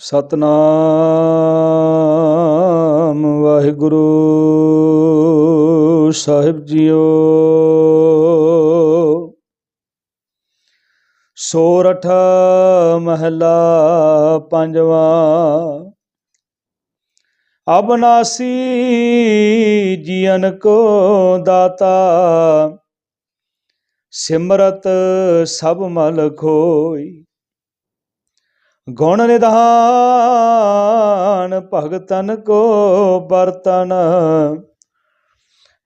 ਸਤਨਾਮ ਵਾਹਿਗੁਰੂ ਸਾਹਿਬ ਜੀਓ। ਸੋਰਠ ਮਹਲਾ ਪੰਜਵਾ, ਅਬਨਾਸੀ ਜੀਵਨ ਕੋ ਦਾਤਾ, ਸਿਮਰਤ ਸਭ ਮਲ ਖੋਈ। ਗੁਣ ਨਿਧਾਨ ਭਗਤਨ ਕੋ ਬਰਤਨ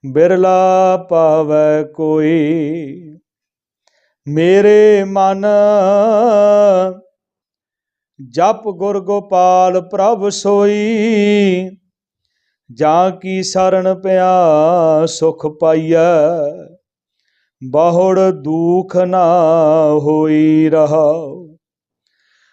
ਬਿਰਲਾ ਪਾਵੈ ਕੋਈ। ਮੇਰੇ ਮਨ ਜਪ ਗੁਰ ਗੋਪਾਲ ਪ੍ਰਭ ਸੋਈ, ਜਾਂ ਕੀ ਸਰਣ ਪਿਆ ਸੁਖ ਪਾਈਐ, ਬਹੁੜ ਦੁਖ ਨਾ ਹੋਈ ਰਹਾਉ।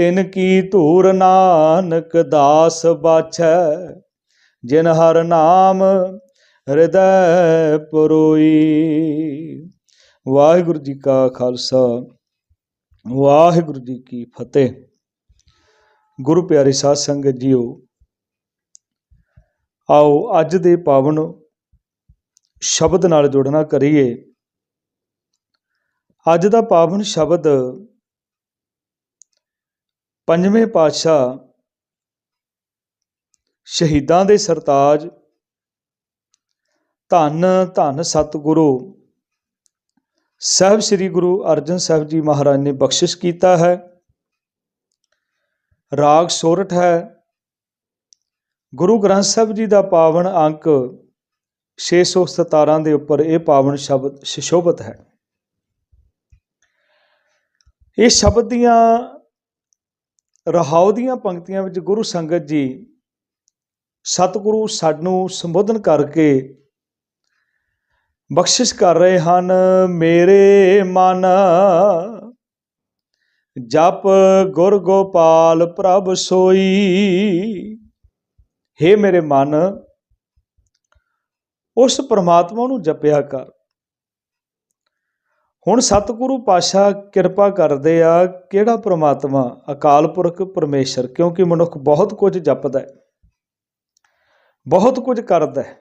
ਤਿਨ ਕੀ ਧੂਰ ਨਾਨਕ ਦਾਸ ਬਾਛੈ, ਜਿਨ ਹਰ ਨਾਮ ਹਿਰਦੈ ਪਰੋਈ। ਵਾਹਿਗੁਰੂ ਜੀ ਕਾ ਖਾਲਸਾ, ਵਾਹਿਗੁਰੂ ਜੀ ਕੀ ਫਤਿਹ। ਗੁਰੂ ਪਿਆਰੇ ਸਾਧ ਸੰਗਤ ਜੀਓ, ਆਓ ਅੱਜ ਦੇ ਪਾਵਨ ਸ਼ਬਦ ਨਾਲ ਜੁੜਨਾ ਕਰੀਏ। ਅੱਜ ਦਾ ਪਾਵਨ ਸ਼ਬਦ ਪੰਜਵੇਂ ਪਾਤਸ਼ਾਹ ਸ਼ਹੀਦਾਂ ਦੇ ਸਰਤਾਜ ਧੰਨ ਧੰਨ ਸਤਿਗੁਰੂ। ਸਾਹਿਬ ਸ੍ਰੀ ਗੁਰੂ ਅਰਜਨ ਸਾਹਿਬ ਜੀ ਮਹਾਰਾਜ ਨੇ ਬਖਸ਼ਿਸ਼ ਕੀਤਾ ਹੈ। ਰਾਗ ਸੋਰਠ ਹੈ। ਗੁਰੂ ਗ੍ਰੰਥ ਸਾਹਿਬ ਜੀ ਦਾ ਪਾਵਨ ਅੰਕ 617 ਦੇ ਉੱਪਰ ਇਹ ਪਾਵਨ ਸ਼ਬਦ ਸ਼ਿਸ਼ੋਭਤ ਹੈ। ਇਹ ਸ਼ਬਦ ਦੀਆਂ ਰਹਾਉ ਦੀਆਂ ਪੰਕਤੀਆਂ ਵਿੱਚ ਗੁਰੂ ਸੰਗਤ ਜੀ ਸਤਿਗੁਰੂ ਸਾਨੂੰ ਸੰਬੋਧਨ ਕਰਕੇ ਬਖਸ਼ਿਸ਼ ਕਰ ਰਹੇ ਹਨ, ਮੇਰੇ ਮਨ ਜਪ ਗੁਰ ਗੋਪਾਲ ਪ੍ਰਭ ਸੋਈ। हे ਮੇਰੇ ਮਨ, ਉਸ ਪਰਮਾਤਮਾ ਨੂੰ ਜਪਿਆ ਕਰ। ਹੁਣ ਸਤਿਗੁਰੂ ਪਾਸ਼ਾ ਕਿਰਪਾ ਕਰਦੇ ਆ, ਕਿਹੜਾ ਪ੍ਰਮਾਤਮਾ ਅਕਾਲ ਪੁਰਖ ਪਰਮੇਸ਼ਰ? ਕਿਉਂਕਿ ਮਨੁੱਖ ਬਹੁਤ ਕੁਝ ਜਪਦਾ ਹੈ, ਬਹੁਤ ਕੁਝ ਕਰਦਾ ਹੈ।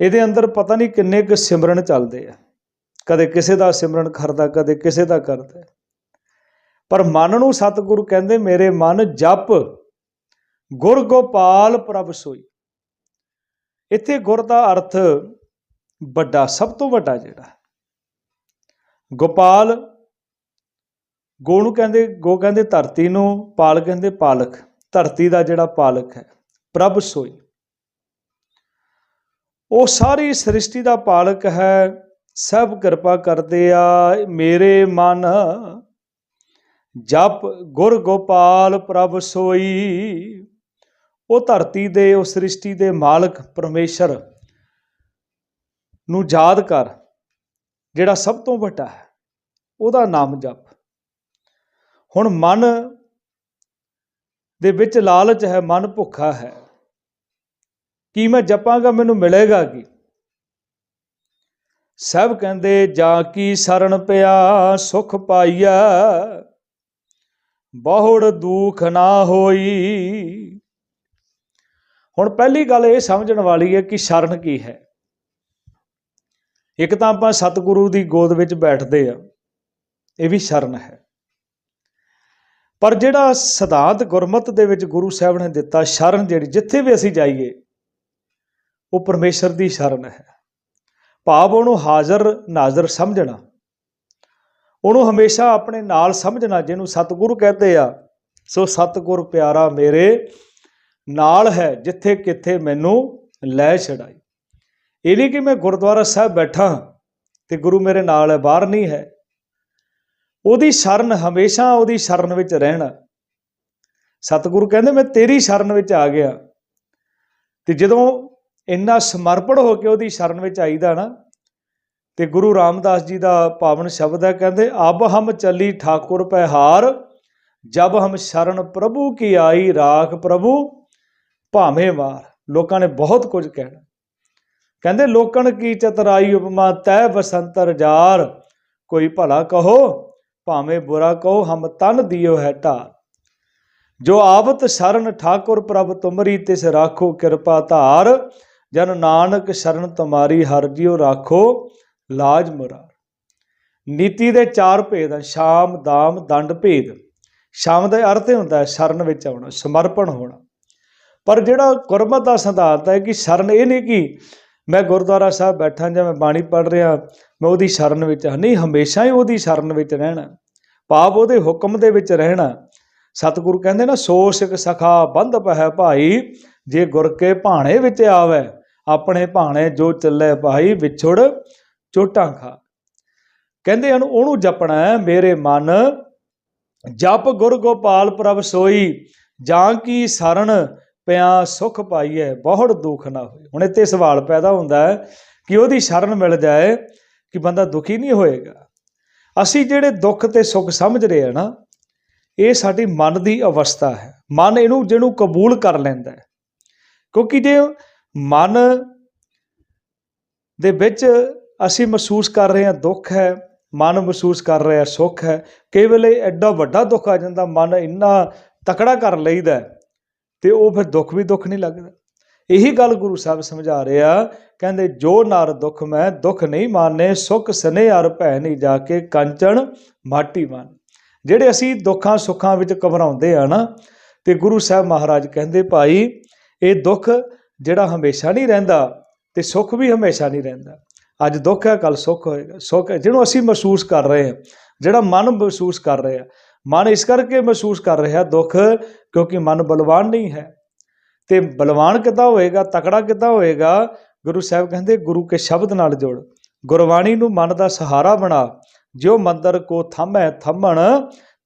ਇਹਦੇ ਅੰਦਰ ਪਤਾ ਨਹੀਂ ਕਿੰਨੇ ਕੁ ਸਿਮਰਨ ਚੱਲਦੇ ਆ। ਕਦੇ ਕਿਸੇ ਦਾ ਸਿਮਰਨ ਕਰਦਾ ਕਦੇ ਕਿਸੇ ਦਾ ਕਰਦਾ ਪਰ ਮਨ ਨੂੰ ਸਤਿਗੁਰੂ ਕਹਿੰਦੇ, ਮੇਰੇ ਮਨ ਜਪ, ਗੁਰ ਗੋਪਾਲ ਪ੍ਰਭ ਸੋਈ। ਇੱਥੇ ਗੁਰ ਦਾ ਅਰਥ ਵੱਡਾ, ਸਭ ਤੋਂ ਵੱਡਾ ਜਿਹੜਾ ਗੋਪਾਲ ਗੋ ਨੂੰ ਕਹਿੰਦੇ ਗੋ ਕਹਿੰਦੇ ਧਰਤੀ ਨੂੰ, ਪਾਲ ਕਹਿੰਦੇ ਪਾਲਕ। ਧਰਤੀ ਦਾ ਜਿਹੜਾ ਪਾਲਕ ਹੈ, ਪ੍ਰਭ ਸੋਈ। ਉਹ ਸਾਰੀ ਸ੍ਰਿਸ਼ਟੀ ਦਾ ਪਾਲਕ ਹੈ, ਸਭ ਕਿਰਪਾ ਕਰਦੇ ਆ, ਮੇਰੇ ਮਨ। ਜਪ ਗੁਰ ਗੋਪਾਲ, ਪ੍ਰਭ ਸੋਈ। ਉਹ ਧਰਤੀ ਦੇ, ਉਹ ਸ੍ਰਿਸ਼ਟੀ ਦੇ ਮਾਲਕ, ਪਰਮੇਸ਼ਰ ਨੂੰ ਯਾਦ ਕਰ। ਜਿਹੜਾ ਸਭ ਤੋਂ ਵੱਡਾ ਹੈ, ਉਹਦਾ ਨਾਮ ਜਪ। ਹੁਣ ਮਨ ਦੇ ਵਿੱਚ ਲਾਲਚ ਹੈ, ਮਨ ਭੁੱਖਾ ਹੈ। ਕੀ ਮੈਂ ਜਪਾਂਗਾ? ਮੈਨੂੰ ਮਿਲੇਗਾ ਕੀ? ਸਭ ਕਹਿੰਦੇ, ਜਾ ਕੀ ਸ਼ਰਨ ਪਿਆ, ਸੁਖ ਪਾਈਆ ਬਹੁੜ ਦੁਖ ਨਾ ਹੋਈ। ਹੁਣ ਪਹਿਲੀ ਗੱਲ ਇਹ ਸਮਝਣ ਵਾਲੀ ਹੈ ਕਿ ਸ਼ਰਨ ਕੀ ਹੈ? ਇੱਕ ਤਾਂ ਆਪਾਂ ਸਤਿਗੁਰੂ ਦੀ ਗੋਦ ਵਿੱਚ ਬੈਠਦੇ ਆ, ਇਹ ਵੀ ਸ਼ਰਨ ਹੈ। ਪਰ ਜਿਹੜਾ ਸਿਧਾਂਤ ਗੁਰਮਤ ਦੇ ਵਿੱਚ ਗੁਰੂ ਸਾਹਿਬ ਨੇ ਦਿੱਤਾ ਸ਼ਰਨ ਜਿਹੜੀ, ਜਿੱਥੇ ਵੀ ਅਸੀਂ ਜਾਈਏ, ਉਹ ਪਰਮੇਸ਼ਰ ਦੀ ਸ਼ਰਨ ਹੈ। ਭਾਵ ਉਹਨੂੰ ਹਾਜ਼ਰ ਨਾਜ਼ਰ ਸਮਝਣਾ, ਉਹਨੂੰ ਹਮੇਸ਼ਾ ਆਪਣੇ ਨਾਲ ਸਮਝਣਾ, ਜਿਹਨੂੰ ਸਤਿਗੁਰੂ ਕਹਿੰਦੇ ਆ, ਸੋ ਸਤਿਗੁਰ ਪਿਆਰਾ ਮੇਰੇ, ਨਾਲ ਹੈ ਜਿੱਥੇ ਕਿੱਥੇ ਮੈਨੂੰ ਲੈ ਛੜਾਈ ਇਹ ਨਹੀਂ ਕਿ ਮੈਂ ਗੁਰਦੁਆਰਾ ਸਾਹਿਬ ਬੈਠਾ ਤੇ ਗੁਰੂ ਮੇਰੇ ਨਾਲ ਹੈ, ਬਾਹਰ ਨਹੀਂ ਹੈ। ਉਹਦੀ ਸ਼ਰਨ ਹਮੇਸ਼ਾ ਉਹਦੀ ਸ਼ਰਨ ਵਿੱਚ ਰਹਿਣਾ। ਸਤਿਗੁਰੂ ਕਹਿੰਦੇ, ਮੈਂ ਤੇਰੀ ਸ਼ਰਨ ਵਿੱਚ ਆ ਗਿਆ। ਤੇ ਜਦੋਂ ਇੰਨਾ ਸਮਰਪਣ ਹੋ ਕੇ ਉਹਦੀ ਸ਼ਰਨ ਵਿੱਚ ਆਈਦਾ ਨਾ, ਤੇ ਗੁਰੂ ਰਾਮਦਾਸ ਜੀ ਦਾ ਪਾਵਨ ਸ਼ਬਦ ਹੈ, ਕਹਿੰਦੇ, ਅਬ ਹਮ ਚੱਲੀ ਠਾਕੁਰ ਪੈ ਹਾਰ, ਜਬ ਹਮ ਸ਼ਰਨ ਪ੍ਰਭੂ ਕੀ ਆਈ ਰਾਖ ਪ੍ਰਭੂ, ਭਾਵੇਂ ਮਾਰ ਲੋਕਾਂ ਨੇ ਬਹੁਤ ਕੁਝ ਕਹਿਣਾ। ਕਹਿੰਦੇ, ਲੋਕਣ ਕੀ ਚਤਰਾਈ ਉਪਮਾ ਤੈ ਬਸੰਤਰ ਜਾਰ। ਕੋਈ ਭਲਾ ਕਹੋ, ਭਾਵੇਂ ਬੁਰਾ ਕਹੋ, ਹਮ ਤਨ ਦਿਓ ਹੈ ਢਾਰ ਜੋ ਆਵਤ ਸ਼ਰਨ ਠਾਕੁਰ ਪ੍ਰਭ ਤੁਮਰੀ, ਤਿਸ ਰਾਖੋ ਕਿਰਪਾ ਧਾਰ। ਜਨ ਨਾਨਕ ਸ਼ਰਨ ਤੁਮਾਰੀ, ਹਰ ਜਿਉ ਰਾਖੋ, ਲਾਜ ਮੁਰਾਰ। ਨੀਤੀ ਦੇ ਚਾਰ ਭੇਦ ਹਨ, ਸ਼ਾਮ, ਦਾਮ, ਦੰਡ ਭੇਦ। ਸ਼ਾਮ ਦਾ ਅਰਥ ਹੁੰਦਾ ਹੈ, ਸ਼ਰਨ ਵਿੱਚ ਆਉਣਾ, ਸਮਰਪਣ ਹੋਣਾ। ਪਰ ਜਿਹੜਾ ਗੁਰਮਤ ਦਾ ਸਿਧਾਂਤ ਹੈ ਕਿ ਸ਼ਰਨ ਇਹ ਨਹੀਂ ਕਿ ਮੈਂ ਗੁਰਦੁਆਰਾ ਸਾਹਿਬ ਬੈਠਾ ਜਾਂ ਮੈਂ ਬਾਣੀ ਪੜ੍ਹ ਰਿਹਾ, ਮੈਂ ਉਹਦੀ ਸ਼ਰਨ ਵਿੱਚ ਨਹੀਂ, ਹਮੇਸ਼ਾ ਹੀ ਉਹਦੀ ਸ਼ਰਨ ਵਿੱਚ ਰਹਿਣਾ। ਪਾਪ ਉਹਦੇ ਹੁਕਮ ਦੇ ਵਿੱਚ ਰਹਿਣਾ। ਸਤਿਗੁਰੂ ਕਹਿੰਦੇ ਨਾ ਸੋ ਸਿਖ ਸਖਾ ਬੰਧ ਪਹਿ ਭਾਈ, ਜੇ ਗੁਰ ਕੇ ਭਾਣੇ ਵਿੱਚ ਆਵੇ, ਆਪਣੇ ਭਾਣੇ ਜੋ ਚੱਲੇ ਭਾਈ, ਵਿਛੜ ਚੋਟਾਂ ਖਾ। ਕਹਿੰਦੇ ਹਨ, ਉਹਨੂੰ ਜਪਣਾ ਮੇਰੇ ਮਨ, ਜਪ ਗੁਰ ਗੋਪਾਲ ਪ੍ਰਭ ਸੋਈ, ਜਾਂ ਕੀ ਸਰਣ ਪਿਆ, ਸੁਖ ਪਾਈਐ, ਬਹੁਤ ਦੁੱਖ ਨਾ ਹੋਏ। ਹੁਣ ਇੱਥੇ ਸਵਾਲ ਪੈਦਾ ਹੁੰਦਾ ਹੈ ਕਿ ਉਹਦੀ ਸ਼ਰਨ ਮਿਲ ਜਾਏ ਕਿ ਬੰਦਾ ਦੁਖੀ ਨਹੀਂ ਹੋਏਗਾ। ਅਸੀਂ ਜਿਹੜੇ ਦੁੱਖ ਤੇ ਸੁੱਖ ਸਮਝ ਰਹੇ ਆ ਨਾ, ਇਹ ਸਾਡੀ ਮਨ ਦੀ ਅਵਸਥਾ ਹੈ। ਮਨ ਇਹਨੂੰ, ਜਿਹਨੂੰ ਕਬੂਲ ਕਰ ਲੈਂਦਾ ਹੈ। ਕਿਉਂਕਿ ਜੇ ਮਨ ਦੇ ਵਿੱਚ ਅਸੀਂ ਮਹਿਸੂਸ ਕਰ ਰਹੇ ਹਾਂ ਦੁੱਖ ਹੈ, ਮਨ ਮਹਿਸੂਸ ਕਰ ਰਿਹਾ ਸੁੱਖ ਹੈ, ਕਈ ਵੇਲੇ ਐਡਾ ਵੱਡਾ ਦੁੱਖ ਆ ਜਾਂਦਾ, ਮਨ ਇੰਨਾ ਤਕੜਾ ਕਰ ਲਈਦਾ ਤੇ ਉਹ ਫਿਰ ਦੁੱਖ ਵੀ ਦੁੱਖ ਨਹੀਂ ਲੱਗਦਾ। ਇਹੀ ਗੱਲ ਗੁਰੂ ਸਾਹਿਬ ਸਮਝਾ ਰਿਹਾ ਕਹਿੰਦੇ, ਜੋ ਨਰ ਦੁੱਖ ਮੈਂ, ਦੁੱਖ ਨਹੀਂ ਮਾਨੇ ਸੁਖ ਸਨੇ ਅਰ ਭੈ ਨਹੀਂ ਜਾ ਕੇ ਕੰਚਣ ਮਾਟੀ ਮਨ ਜਿਹੜੇ ਅਸੀਂ ਦੁੱਖਾਂ ਸੁੱਖਾਂ ਵਿੱਚ ਘਬਰਾਉਂਦੇ ਆ ਨਾ, ਤੇ ਗੁਰੂ ਸਾਹਿਬ ਮਹਾਰਾਜ ਕਹਿੰਦੇ, ਭਾਈ, ਇਹ ਦੁੱਖ ਜਿਹੜਾ ਹਮੇਸ਼ਾ ਨਹੀਂ ਰਹਿੰਦਾ, ਤੇ ਸੁੱਖ ਵੀ ਹਮੇਸ਼ਾ ਨਹੀਂ ਰਹਿੰਦਾ। ਅੱਜ ਦੁੱਖ ਹੈ ਕੱਲ ਸੁੱਖ ਹੋਏਗਾ। ਸੁੱਖ ਹੈ, ਜਿਹਨੂੰ ਅਸੀਂ ਮਹਿਸੂਸ ਕਰ ਰਹੇ ਹਾਂ, ਜਿਹੜਾ ਮਨ ਮਹਿਸੂਸ ਕਰ ਰਿਹਾ। ਮਨ ਇਸ ਕਰਕੇ ਮਹਿਸੂਸ ਕਰ ਰਿਹਾ ਦੁੱਖ, ਕਿਉਂਕਿ ਮਨ ਬਲਵਾਨ ਨਹੀਂ ਹੈ। ਤੇ ਬਲਵਾਨ ਕਿੱਦਾਂ ਹੋਏਗਾ, ਤਕੜਾ ਕਿੱਦਾਂ ਹੋਏਗਾ? ਗੁਰੂ ਸਾਹਿਬ ਕਹਿੰਦੇ, ਗੁਰੂ ਕੇ ਸ਼ਬਦ ਨਾਲ ਜੋੜ। ਗੁਰਬਾਣੀ ਨੂੰ ਮਨ ਦਾ ਸਹਾਰਾ ਬਣਾ। ਜਿਉ ਮੰਦਰ ਕੋ ਥੰਮੈ ਥੰਮਣ,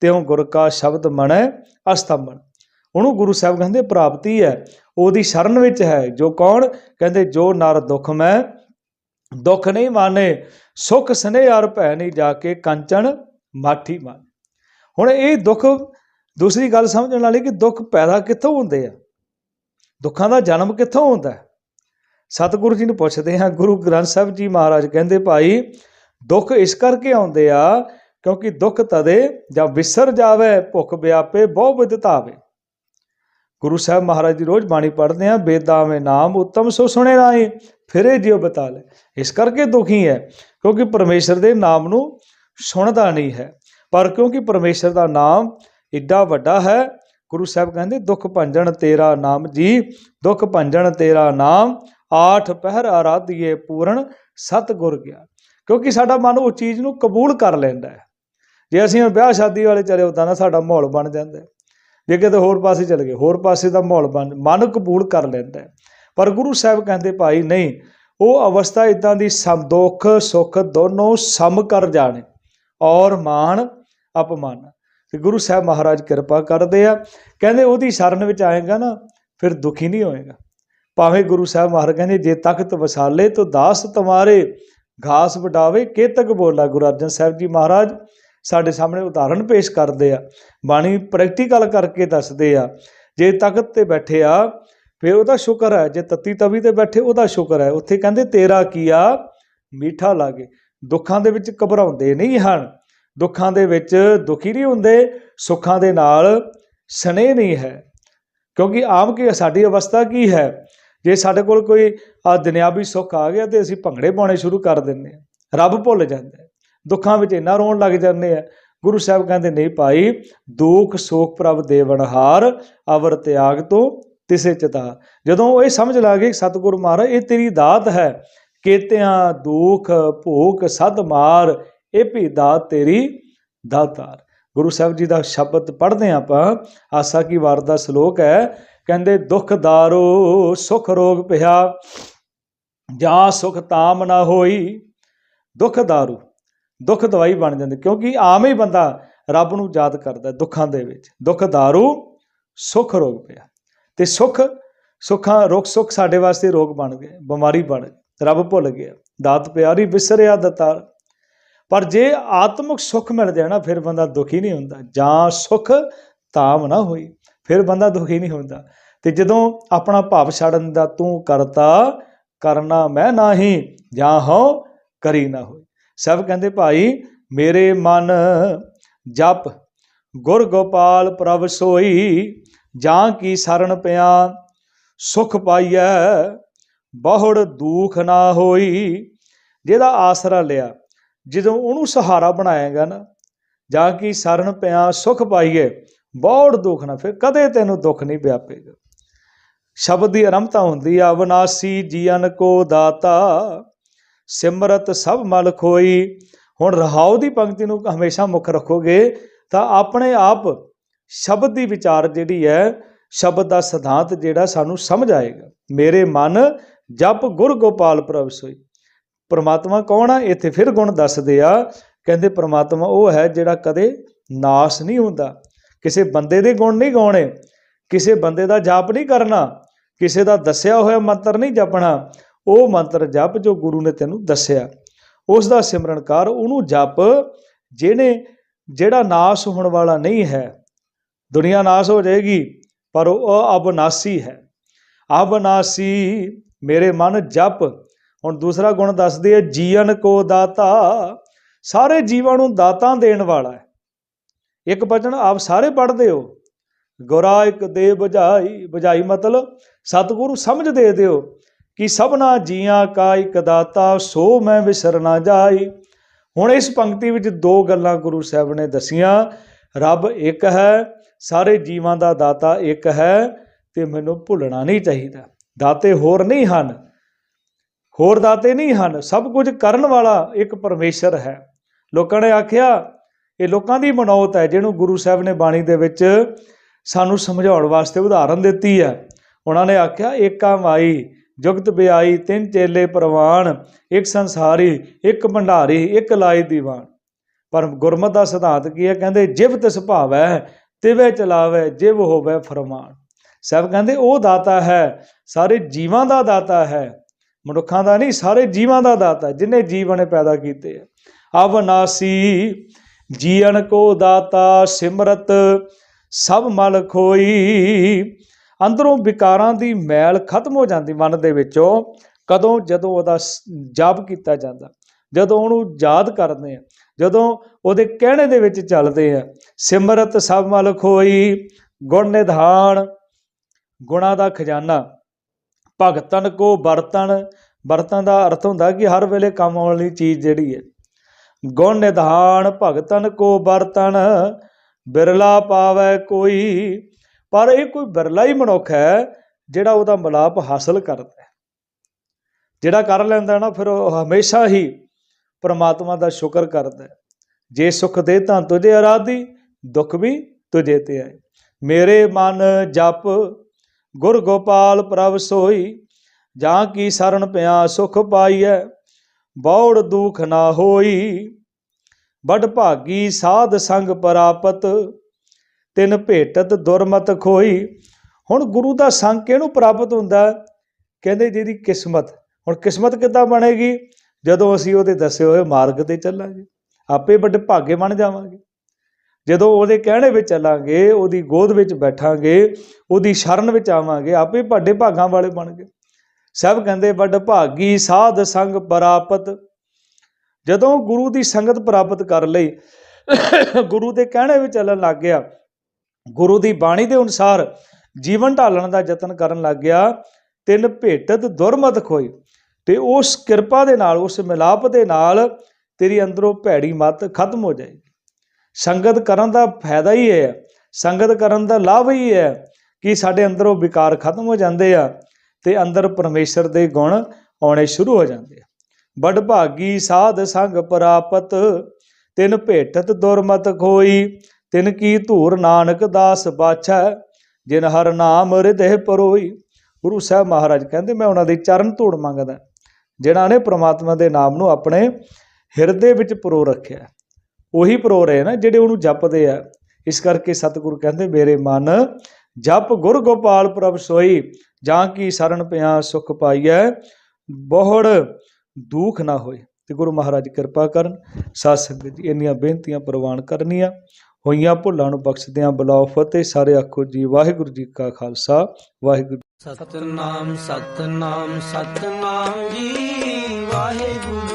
ਤਿਉ ਗੁਰ ਕਾ ਸ਼ਬਦ ਮਣੈ ਅਸਤੰਭਣ ਉਹਨੂੰ ਗੁਰੂ ਸਾਹਿਬ ਕਹਿੰਦੇ, ਪ੍ਰਾਪਤੀ ਹੈ। ਉਹਦੀ ਸ਼ਰਨ ਵਿੱਚ ਹੈ। ਜੋ ਕੌਣ? ਕਹਿੰਦੇ, ਜੋ ਨਰ ਦੁੱਖ ਮੈਂ, ਦੁੱਖ ਨਹੀਂ ਮਾਨੇ। ਸੁਖ ਸਨੇ ਅਰ ਭੈ ਨਹੀਂ ਜਾ ਕੇ ਕੰਚਨ, ਮਾਠੀ ਮਨ। ਹੁਣ ਇਹ ਦੁੱਖ ਦੂਸਰੀ ਗੱਲ ਸਮਝਣ ਵਾਲੀ ਕਿ ਦੁੱਖ ਪੈਦਾ ਕਿੱਥੋਂ ਹੁੰਦੇ ਆ? ਦੁੱਖਾਂ ਦਾ ਜਨਮ ਕਿੱਥੋਂ ਹੁੰਦਾ ਸਤਿਗੁਰੂ ਜੀ ਨੂੰ ਪੁੱਛਦੇ ਹਾਂ, ਗੁਰੂ ਗ੍ਰੰਥ ਸਾਹਿਬ ਜੀ ਮਹਾਰਾਜ ਕਹਿੰਦੇ, ਭਾਈ, ਦੁੱਖ ਇਸ ਕਰਕੇ ਆਉਂਦੇ ਆ ਕਿਉਂਕਿ ਦੁੱਖ ਤਦੇ ਜਾਂ ਵਿਸਰ ਜਾਵੇ, ਭੁੱਖ ਵਿਆਪੇ, ਬਹੁ ਵਿਦਤਾਵੇ ਗੁਰੂ ਸਾਹਿਬ ਮਹਾਰਾਜ ਦੀ ਰੋਜ਼ ਬਾਣੀ ਪੜ੍ਹਦੇ ਆ ਬੇਦਾਵੇਂ ਨਾਮ ਉਤਮ ਸੋ ਸੁਣੇ ਨਾਹੀ ਫਿਰੇ ਜਿਉ ਬਤਾ ਲੈ ਇਸ ਕਰਕੇ ਦੁਖੀ ਹੈ ਕਿਉਂਕਿ ਪਰਮੇਸ਼ਰ ਦੇ ਨਾਮ ਨੂੰ ਸੁਣਦਾ ਨਹੀਂ ਹੈ। ਪਰ ਕਿਉਂਕਿ ਪਰਮੇਸ਼ਰ ਦਾ ਨਾਮ ਏਡਾ ਵੱਡਾ ਹੈ, ਗੁਰੂ ਸਾਹਿਬ ਕਹਿੰਦੇ, ਦੁੱਖ ਭੰਜਣ ਤੇਰਾ ਨਾਮ ਜੀ, ਦੁੱਖ ਭੰਜਣ ਤੇਰਾ ਨਾਮ, ਆਠ ਪਹਿਰ ਆਰਾਧੀਏ ਪੂਰਨ ਸਤਗੁਰ ਗਿਆ। ਕਿਉਂਕਿ ਸਾਡਾ ਮਨ ਉਹ ਚੀਜ਼ ਨੂੰ ਕਬੂਲ ਕਰ ਲੈਂਦਾ ਹੈ। ਜੇ ਅਸੀਂ ਹੁਣ ਵਿਆਹ ਸ਼ਾਦੀ ਵਾਲੇ ਚਲੇ ਉਦਾਂ ਦਾ ਸਾਡਾ ਮਾਹੌਲ ਬਣ ਜਾਂਦਾ ਜੇ ਕਿਤੇ ਹੋਰ ਪਾਸੇ ਚਲੇ ਗਏ, ਹੋਰ ਪਾਸੇ ਦਾ ਮਾਹੌਲ ਬਣ, ਮਨ ਕਬੂਲ ਕਰ ਲੈਂਦਾ ਪਰ ਗੁਰੂ ਸਾਹਿਬ ਕਹਿੰਦੇ, ਭਾਈ ਨਹੀਂ, ਉਹ ਅਵਸਥਾ ਇਦਾਂ ਦੀ ਸਮ ਦੁੱਖ, ਸੁੱਖ ਦੋਨੋਂ ਸਮ ਕਰ ਜਾਣੇ ਔਰ ਮਾਨ ਅਪਮਾਨ। ਤੇ ਗੁਰੂ ਸਾਹਿਬ ਮਹਾਰਾਜ ਕਿਰਪਾ ਕਰਦੇ ਆ। ਕਹਿੰਦੇ ਉਹਦੀ ਸ਼ਰਨ ਵਿੱਚ ਆਏਗਾ ਨਾ, ਫਿਰ ਦੁਖੀ ਨਹੀਂ ਹੋਏਗਾ। ਭਾਵੇਂ ਗੁਰੂ ਸਾਹਿਬ ਮਹਾਰਾਜ ਕਹਿੰਦੇ, ਜੇ ਤਖਤ ਵਸਾਲੇ ਤੋ ਦਾਸ ਤੁਮਾਰੇ, ਘਾਸ ਵਡਾਵੇ ਕੇਤਕ ਬੋਲਾ? ਗੁਰੂ ਅਰਜਨ ਸਾਹਿਬ ਜੀ ਮਹਾਰਾਜ ਸਾਡੇ ਸਾਹਮਣੇ ਉਦਾਹਰਣ ਪੇਸ਼ ਕਰਦੇ ਆ। ਬਾਣੀ ਪ੍ਰੈਕਟੀਕਲ ਕਰਕੇ ਦੱਸਦੇ ਆ। ਜੇ ਤਖਤ ਤੇ ਬੈਠੇ ਆ, ਫਿਰ ਉਹਦਾ ਸ਼ੁਕਰ ਹੈ। ਜੇ ਤੱਤੀ ਤਵੀ ਤੇ ਬੈਠੇ, ਉਹਦਾ ਸ਼ੁਕਰ ਹੈ। ਉੱਥੇ ਕਹਿੰਦੇ, ਤੇਰਾ ਕੀਆ ਮੀਠਾ ਲਾਗੇ। ਦੁੱਖਾਂ ਦੇ ਵਿੱਚ ਘਬਰਾਉਂਦੇ ਨਹੀਂ ਹਨ। ਦੁੱਖਾਂ ਦੇ ਵਿੱਚ ਦੁਖੀ ਨਹੀਂ ਹੁੰਦੇ, ਸੁੱਖਾਂ ਦੇ ਨਾਲ ਸਨੇਹ ਨਹੀਂ ਹੈ। ਕਿਉਂਕਿ ਆਮ ਕੀ ਸਾਡੀ ਅਵਸਥਾ ਕੀ ਹੈ? ਜੇ ਸਾਡੇ ਕੋਲ ਕੋਈ ਆ ਦੁਨਿਆਵੀ ਸੁੱਖ ਆ ਗਿਆ ਤੇ ਅਸੀਂ ਭੰਗੜੇ ਪਾਉਣੇ ਸ਼ੁਰੂ ਕਰ ਦਿੰਦੇ ਹਾਂ। ਰੱਬ ਭੁੱਲ ਜਾਂਦਾ ਦੁੱਖਾਂ ਵਿੱਚ ਇੰਨਾ ਰੋਣ ਲੱਗ ਜਾਂਦੇ ਆ ਗੁਰੂ ਸਾਹਿਬ ਕਹਿੰਦੇ, ਨਹੀਂ ਭਾਈ, ਦੁੱਖ, ਸੋਖ ਪ੍ਰਭ ਦੇਵਨਹਾਰ ਅਵਰ ਤਿਆਗ ਤੋਂ ਤਿਸੇ ਚਤਾ। ਜਦੋਂ ਉਹ ਇਹ ਸਮਝ ਲਾ ਗਏ ਸਤਿਗੁਰੂ ਮਹਾਰਾਜ, ਇਹ ਤੇਰੀ ਦਾਤ ਹੈ। ਕੇਤਿਆਂ ਦੁੱਖ ਭੋਗ ਸਦ ਮਾਰ ਇਹ ਵੀ ਦਾਤ ਤੇਰੀ ਦਾਤਾਰ। ਗੁਰੂ ਸਾਹਿਬ ਜੀ ਦਾ ਸ਼ਬਦ ਪੜ੍ਹਦੇ ਹਾਂ ਆਪਾਂ। ਆਸਾ ਕੀ ਵਾਰ ਦਾ ਸ਼ਲੋਕ ਹੈ, ਕਹਿੰਦੇ, ਦੁੱਖ ਦਾਰੋ, ਸੁਖ ਰੋਗ ਪਿਆ, ਜਾਂ ਸੁਖ ਤਾਮ ਨਾ ਹੋਈ। ਦੁੱਖ ਦਾਰੂ, ਦੁੱਖ ਦਵਾਈ ਬਣ ਜਾਂਦੀ, ਕਿਉਂਕਿ ਆਮ ਹੀ ਬੰਦਾ ਰੱਬ ਨੂੰ ਯਾਦ ਕਰਦਾ ਦੁੱਖਾਂ ਦੇ ਵਿੱਚ। ਦੁੱਖ ਦਾਰੂ, ਸੁਖ ਰੋਗ ਪਿਆ। ਤੇ ਸੁਖ, ਸੁੱਖਾਂ, ਰੁੱਖ ਸੁੱਖ ਸਾਡੇ ਵਾਸਤੇ ਰੋਗ ਬਣ ਗਏ, ਬਿਮਾਰੀ ਬਣ ਗਈ, ਰੱਬ ਭੁੱਲ ਗਿਆ। ਦਾਤ ਪਿਆਰੀ, ਵਿਸਰਿਆ ਦਤਾਰ। ਪਰ ਜੇ ਆਤਮਿਕ ਸੁੱਖ ਮਿਲ ਜਾਏ ਨਾ, ਫਿਰ ਬੰਦਾ ਦੁਖੀ ਨਹੀਂ ਹੁੰਦਾ। ਜਾਂ ਸੁੱਖ ਤਾਮ ਨਾ ਹੋਈ, ਫਿਰ ਬੰਦਾ ਦੁਖੀ ਨਹੀਂ ਹੁੰਦਾ। ਤੇ ਜਦੋਂ ਆਪਣਾ ਭਾਵ ਛੱਡਣ ਦਾ ਤੂੰ ਕਰਤਾ, ਕਰਨਾ ਮੈਂ ਨਾਹੀ, ਜਾਂ ਹੋ ਕਰੀ ਨਾ ਹੋਈ। ਸਭ ਕਹਿੰਦੇ, ਭਾਈ, ਮੇਰੇ ਮਨ ਜਪ, ਗੁਰ ਗੋਪਾਲ ਪ੍ਰਭ ਸੋਈ, ਜਾਂ ਕੀ ਸਰਣ ਪਿਆ? ਸੁਖ ਪਾਈਐ, ਬਹੁੜ ਦੁਖ ਨਾ ਹੋਈ। ਜਿਹਦਾ ਆਸਰਾ ਲਿਆ ਜਦੋਂ ਉਹਨੂੰ ਸਹਾਰਾ ਬਣਾਏਗਾ ਨਾ, ਜਾਂ ਕੀ ਸਰਨ ਪਿਆ ਸੁਖ ਪਾਈਏ ਬਹੁਤ ਦੁੱਖ ਨਾ ਫਿਰ ਕਦੇ ਤੈਨੂੰ ਦੁੱਖ ਨਹੀਂ ਵਿਆਪੇਗਾ। ਸ਼ਬਦ ਦੀ ਅਰੰਭਤਾ ਹੁੰਦੀ ਆ, ਅਵਨਾਸੀ ਜੀਵਨ ਕੋ ਦਾਤਾ, ਸਿਮਰਤ ਸਭ ਮਲ ਖੋਈ। ਹੁਣ ਰਹਾਉ ਦੀ ਪੰਕਤੀ ਨੂੰ ਹਮੇਸ਼ਾ ਮੁੱਖ ਰੱਖੋਗੇ, ਤਾਂ ਆਪਣੇ ਆਪ ਸ਼ਬਦ ਦੀ ਵਿਚਾਰ ਜਿਹੜੀ ਹੈ, ਸ਼ਬਦ ਦਾ ਸਿਧਾਂਤ ਜਿਹੜਾ ਸਾਨੂੰ ਸਮਝ ਆਏਗਾ। ਮੇਰੇ ਮਨ ਜਪ ਗੁਰ ਗੋਪਾਲ ਪ੍ਰਭ ਸੋਈ। ਪਰਮਾਤਮਾ ਕੌਣ ਆ? ਇੱਥੇ ਫਿਰ ਗੁਣ ਦੱਸਦੇ ਆ। ਕਹਿੰਦੇ ਪਰਮਾਤਮਾ ਉਹ ਹੈ ਜਿਹੜਾ ਕਦੇ ਨਾਸ ਨਹੀਂ ਹੁੰਦਾ। ਕਿਸੇ ਬੰਦੇ ਦੇ ਗੁਣ ਨਹੀਂ ਗਾਉਣੇ। ਕਿਸੇ ਬੰਦੇ ਦਾ ਜਾਪ ਨਹੀਂ ਕਰਨਾ। ਕਿਸੇ ਦਾ ਦੱਸਿਆ ਹੋਇਆ ਮੰਤਰ ਨਹੀਂ ਜਪਣਾ। ਉਹ ਮੰਤਰ ਜਪ ਜੋ ਗੁਰੂ ਨੇ ਤੈਨੂੰ ਦੱਸਿਆ। ਉਸ ਦਾ ਸਿਮਰਨ ਕਰ। ਉਹਨੂੰ ਜਪ ਜਿਹਨੇ ਜਿਹੜਾ ਨਾਸ ਹੋਣ ਵਾਲਾ ਨਹੀਂ ਹੈ। ਦੁਨੀਆ ਨਾਸ ਹੋ ਜਾਏਗੀ, ਪਰ ਉਹ ਅਬਨਾਸੀ ਹੈ। ਅਬਨਾਸੀ ਮੇਰੇ ਮਨ ਜਪ। ਹੁਣ ਦੂਸਰਾ ਗੁਣ ਦੱਸਦੇ ਆ ਜੀਵਨ ਕੋ ਦਾਤਾ, ਸਾਰੇ ਜੀਵਾਂ ਨੂੰ ਦਾਤਾਂ ਦੇਣ ਵਾਲਾ ਹੈ। ਇੱਕ ਬਚਨ ਆਪ ਸਾਰੇ ਪੜ੍ਹਦੇ ਹੋ। ਗੁਰਾ ਇੱਕ ਦੇ ਬੁਝਾਈ ਬੁਝਾਈ ਮਤਲਬ ਸਤਿਗੁਰੂ ਸਮਝ ਦੇ ਦਿਓ ਕਿ ਸਭਨਾ ਜੀਆਂ ਕਾ ਇੱਕ ਦਾਤਾ, ਸੋ ਮੈਂ ਵਿਸਰ ਨਾ ਜਾਈ। ਹੁਣ ਇਸ ਪੰਕਤੀ ਵਿੱਚ ਦੋ ਗੱਲਾਂ ਗੁਰੂ ਸਾਹਿਬ ਨੇ ਦਸੀਆਂ। ਰੱਬ ਇੱਕ ਹੈ, ਸਾਰੇ ਜੀਵਾਂ ਦਾ ਦਾਤਾ ਇੱਕ ਹੈ ਤੇ ਮੈਨੂੰ ਭੁੱਲਣਾ ਨਹੀਂ ਚਾਹੀਦਾ। ਦਾਤੇ ਹੋਰ ਨਹੀਂ ਹਨ। ਹੋਰ ਦਾਤੇ ਨਹੀਂ ਹਨ, ਸਭ ਕੁਝ ਕਰਨ ਵਾਲਾ ਇੱਕ ਪਰਮੇਸ਼ਰ ਹੈ। ਲੋਕਾਂ ਨੇ ਆਖਿਆ, ਇਹ ਲੋਕਾਂ ਦੀ ਮਨੌਤ ਹੈ, ਜਿਹਨੂੰ ਗੁਰੂ ਸਾਹਿਬ ਨੇ ਬਾਣੀ ਦੇ ਵਿੱਚ ਸਾਨੂੰ ਸਮਝਾਉਣ ਵਾਸਤੇ ਉਦਾਹਰਨ ਦਿੱਤੀ ਹੈ। ਉਹਨਾਂ ਨੇ ਆਖਿਆ, ਏਕਾ ਮਾਈ, ਜੁਗਤ ਬਿਆਈ, ਤਿੰਨ ਚੇਲੇ ਪ੍ਰਵਾਨ, ਇੱਕ ਸੰਸਾਰੀ, ਇੱਕ ਭੰਡਾਰੀ, ਇੱਕ ਲਾਈ ਦੀਵਾਨ। ਪਰ ਗੁਰਮਤ ਦਾ ਸਿਧਾਂਤ ਕੀ ਹੈ? ਕਹਿੰਦੇ, ਜਿਵ ਤਿਸ ਭਾਵੈ, ਤਿਵੇਂ ਚਲਾਵੇ, ਜਿਵ ਹੋਵੇ ਫਰਮਾਨ। ਸਭ ਕਹਿੰਦੇ, ਉਹ ਦਾਤਾ ਹੈ, ਸਾਰੇ ਜੀਵਾਂ ਦਾ ਦਾਤਾ ਹੈ ਮਨੁੱਖਾਂ ਦਾ ਨਹੀਂ, ਸਾਰੇ ਜੀਵਾਂ ਦਾ ਦਾਤਾ ਜਿਨੇ ਜੀਵ ਨੇ ਪੈਦਾ ਕੀਤੇ ਆ ਅਵਨਾਸੀ ਜੀਵਨ ਕੋ ਦਾਤਾ, ਸਿਮਰਤ, ਸਭ ਮਲ ਖੋਈ। ਅੰਦਰੋਂ ਵਿਕਾਰਾਂ ਦੀ ਮੈਲ ਖਤਮ ਹੋ ਜਾਂਦੀ ਮਨ ਦੇ ਵਿੱਚੋਂ, ਕਦੋਂ, ਜਦੋਂ ਉਹਦਾ ਜਾਪ ਕੀਤਾ ਜਾਂਦਾ। ਜਦੋਂ ਉਹਨੂੰ ਯਾਦ ਕਰਦੇ ਆ ਜਦੋਂ ਉਹਦੇ ਕਹਿਣੇ ਦੇ ਵਿੱਚ ਚੱਲਦੇ ਆ ਸਿਮਰਤ ਸਭ ਮਲ ਖੋਈ, ਗੁਣ ਨਿਧਾਨ, ਗੁਣਾ ਦਾ ਖਜ਼ਾਨਾ। ਭਗਤਨ ਕੋ ਬਰਤਨ ਬਰਤਨ ਦਾ ਅਰਥ ਹੁੰਦਾ ਕਿ ਹਰ ਵੇਲੇ ਕੰਮ ਆਉਣ ਵਾਲੀ ਚੀਜ਼ ਜਿਹੜੀ ਹੈ। ਗੁਣ ਨਿਧਾਨ ਭਗਤਨ ਕੋ ਬਰਤਨ ਬਿਰਲਾ ਪਾਵੇ ਕੋਈ। ਪਰ ਇਹ ਕੋਈ ਬਿਰਲਾ ਹੀ ਮਨੁੱਖ ਹੈ, ਜਿਹੜਾ ਉਹਦਾ ਮਲਾਪ ਹਾਸਲ ਕਰਦਾ ਹੈ। ਜਿਹੜਾ ਕਰ ਲੈਂਦਾ ਨਾ, ਫਿਰ ਉਹ ਹਮੇਸ਼ਾ ਹੀ ਪਰਮਾਤਮਾ ਦਾ ਸ਼ੁਕਰ ਕਰਦਾ ਹੈ। ਜੇ ਸੁਖ ਦੇ ਤਾਂ ਤੁਝੇ ਆਰਾਧੀ, ਦੁੱਖ ਵੀ ਤੁਝੇ ਤੇ ਆਏ। ਮੇਰੇ ਮਨ ਜਪ ਗੁਰ ਗੋਪਾਲ ਪ੍ਰਭ ਸੋਈ, ਜਾਂ ਕੀ ਸਰਨ ਪਿਆ ਸੁਖ ਪਾਈਐ, ਬੌੜ ਦੁਖ ਨਾ ਹੋਈ। ਬੜ ਭਾਗੀ ਸਾਧ ਸੰਗ ਪ੍ਰਾਪਤ, ਤਿਨ ਭੇਟਤ ਦੁਰਮਤ ਖੋਈ। ਹੁਣ ਗੁਰੂ ਦਾ ਸੰਗ ਕਿਹਨੂੰ ਪ੍ਰਾਪਤ ਹੁੰਦਾ? ਕਹਿੰਦੇ ਜਿਹਦੀ ਕਿਸਮਤ। ਹੁਣ ਕਿਸਮਤ ਕਿੱਦਾਂ ਬਣੇਗੀ? ਜਦੋਂ ਅਸੀਂ ਉਹਦੇ ਦੱਸੇ ਹੋਏ ਮਾਰਗ ਤੇ ਚੱਲਾਂਗੇ, ਆਪੇ ਵੱਡੇ ਭਾਗੇ ਬਣ ਜਾਵਾਂਗੇ। ਜਦੋਂ ਉਹਦੇ ਕਹਿਣੇ ਵਿੱਚ ਚੱਲਾਂਗੇ, ਉਹਦੀ ਗੋਦ ਵਿੱਚ ਬੈਠਾਂਗੇ, ਉਹਦੀ ਸ਼ਰਨ ਵਿੱਚ ਆਵਾਂਗੇ, ਆਪੇ ਵੱਡੇ ਭਾਗਾਂ ਵਾਲੇ ਬਣ ਗਏ ਸਭ ਕਹਿੰਦੇ, ਵੱਡ ਭਾਗੀ ਸਾਧ ਸੰਗ ਪ੍ਰਾਪਤ। ਜਦੋਂ ਗੁਰੂ ਦੀ ਸੰਗਤ ਪ੍ਰਾਪਤ ਕਰ ਲਈ, ਗੁਰੂ ਦੇ ਕਹਿਣੇ ਵਿੱਚ ਚੱਲਣ ਲੱਗ ਗਿਆ, ਗੁਰੂ ਦੀ ਬਾਣੀ ਦੇ ਅਨੁਸਾਰ ਜੀਵਨ ਢਾਲਣ ਦਾ ਯਤਨ ਕਰਨ ਲੱਗ ਗਿਆ, ਤਿੰਨ ਭੇਟਤ ਦੁਰਮਤ ਖੋਈ। ਤੇ ਉਸ ਕਿਰਪਾ ਦੇ ਨਾਲ, ਉਸ ਮਿਲਾਪ ਦੇ ਨਾਲ ਤੇਰੀ ਅੰਦਰੋਂ ਭੈੜੀ ਮਤ ਖਤਮ ਹੋ ਜਾਏਗੀ। ਸੰਗਤ ਕਰਨ ਦਾ ਫਾਇਦਾ ਹੀ ਹੈ। ਸੰਗਤ ਕਰਨ ਦਾ ਲਾਭ ਹੀ ਹੈ ਕਿ ਸਾਡੇ ਅੰਦਰੋਂ ਵਿਕਾਰ ਖਤਮ ਹੋ ਜਾਂਦੇ ਆ ਤੇ ਅੰਦਰ ਪਰਮੇਸ਼ਰ ਦੇ ਗੁਣ ਆਉਣੇ ਸ਼ੁਰੂ ਹੋ ਜਾਂਦੇ ਆ। ਬੜ ਭਾਗੀ ਸਾਧ ਸੰਗ ਪ੍ਰਾਪਤ, ਤਿਨ ਭੇਟਤ ਦੁਰਮਤ ਖੋਈ, ਤਿਨ ਕੀ ਧੂਰ ਨਾਨਕ ਦਾਸ ਬਾਛੈ, ਜਿਨ ਹਰ ਨਾਮ ਹਿਰਦੇ ਪਰੋਈ। ਗੁਰੂ ਸਾਹਿਬ ਮਹਾਰਾਜ ਕਹਿੰਦੇ, ਮੈਂ ਉਹਨਾਂ ਦੀ ਚਰਨ ਧੂੜ ਮੰਗਦਾ ਜਿਹੜਾ ਨੇ ਪ੍ਰਮਾਤਮਾ ਦੇ ਨਾਮ ਨੂੰ ਆਪਣੇ ਹਿਰਦੇ ਵਿੱਚ ਪਰੋ ਰੱਖਿਆ ਉਹੀ ਪਰੋ ਰਹੇ ਨਾ ਜਿਹੜੇ ਉਹਨੂੰ ਜਪਦੇ ਆ। ਇਸ ਕਰਕੇ ਸਤਿਗੁਰੂ ਕਹਿੰਦੇ, ਮੇਰੇ ਮਨ, ਜਪ ਗੁਰ ਗੋਪਾਲ ਪ੍ਰਭ ਸੋਈ, ਜਾਂ ਕੀ ਸਰਨ ਪਿਆ ਸੁਖ ਪਾਈਐ, ਬਹੁੜ ਦੁੱਖ ਨਾ ਹੋਏ। ਤੇ ਗੁਰੂ ਮਹਾਰਾਜ ਕਿਰਪਾ ਕਰਨ, ਸਾਧ ਸੰਗਤ ਜੀ ਇੰਨੀਆਂ ਬੇਨਤੀਆਂ ਪ੍ਰਵਾਨ ਕਰਨੀਆਂ। ਹੋਈਆਂ ਭੁੱਲਾਂ ਨੂੰ ਬਖਸ਼ਦਿਆਂ ਬਲਾਉ ਫਤਿਹ, ਸਾਰੇ ਆਖੋ ਜੀ, ਵਾਹਿਗੁਰੂ ਜੀ ਕਾ ਖਾਲਸਾ, ਵਾਹਿਗੁਰੂ ਸਤਨਾਮ ਸਤਨਾਮ ਸਤਨਾਮ ਜੀ, ਵਾਹਿਗੁਰੂ